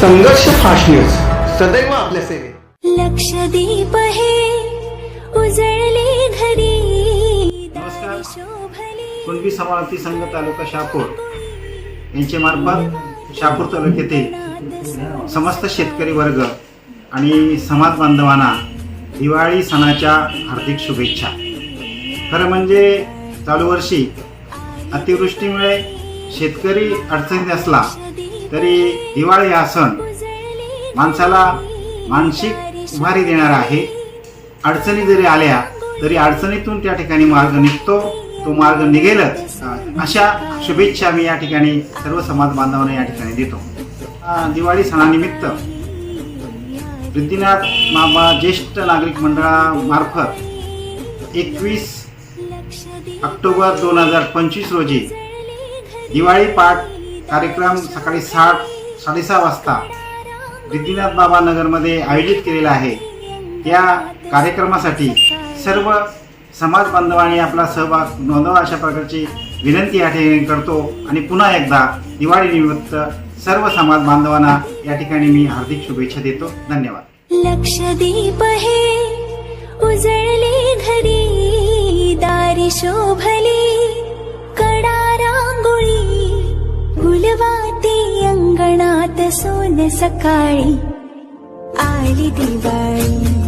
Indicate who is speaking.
Speaker 1: संघर्ष fast news. सदैव आपल्या सेवेत.
Speaker 2: लक्षदीप हे उजळले घरी.
Speaker 3: नमस्कार.
Speaker 2: शोभले.
Speaker 3: कुणबी समावती संघ तालुका शहापूर. यांच्या मार्फत शहापूर तालुक्यातील समस्त शेतकरी वर्ग आणि समाज बांधवांना दिवाळी सणाच्या हार्दिक शुभेच्छा. खरं म्हणजे चालू वर्षी अतिवृष्टीमुळे शेतकरी अडचणीत असला तरी दिवाळी हा सण माणसाला मानसिक उभारी देणारा आहे. अडचणी जरी आल्या तरी अडचणीतून त्या ठिकाणी मार्ग निघतो. तो मार्ग निघेलच. अशा शुभेच्छा मी या ठिकाणी सर्व समाज बांधवांना या ठिकाणी देतो. दिवाळी सणानिमित्त वृद्धिनाथ मामा ज्येष्ठ नागरिक मंडळामार्फत एकवीस ऑक्टोबर दोन हजार पंचवीस रोजी दिवाळी पाठ कार्यक्रम सकाळी साठ साडेसहा वाजता रिद्धिनाथ बाबा नगरमध्ये आयोजित केलेला आहे. त्या कार्यक्रमासाठी सर्व समाज बांधवांनी आपला सहभाग नोंदवा अशा प्रकारची विनंती या ठिकाणी करतो आणि पुन्हा एकदा दिवाळीनिमित्त सर्व समाज बांधवांना या ठिकाणी मी हार्दिक शुभेच्छा देतो. धन्यवाद.
Speaker 2: लक्षदीप हे उजळले घरी दारी शो फुलवाती सकाळी आली दिवाळी.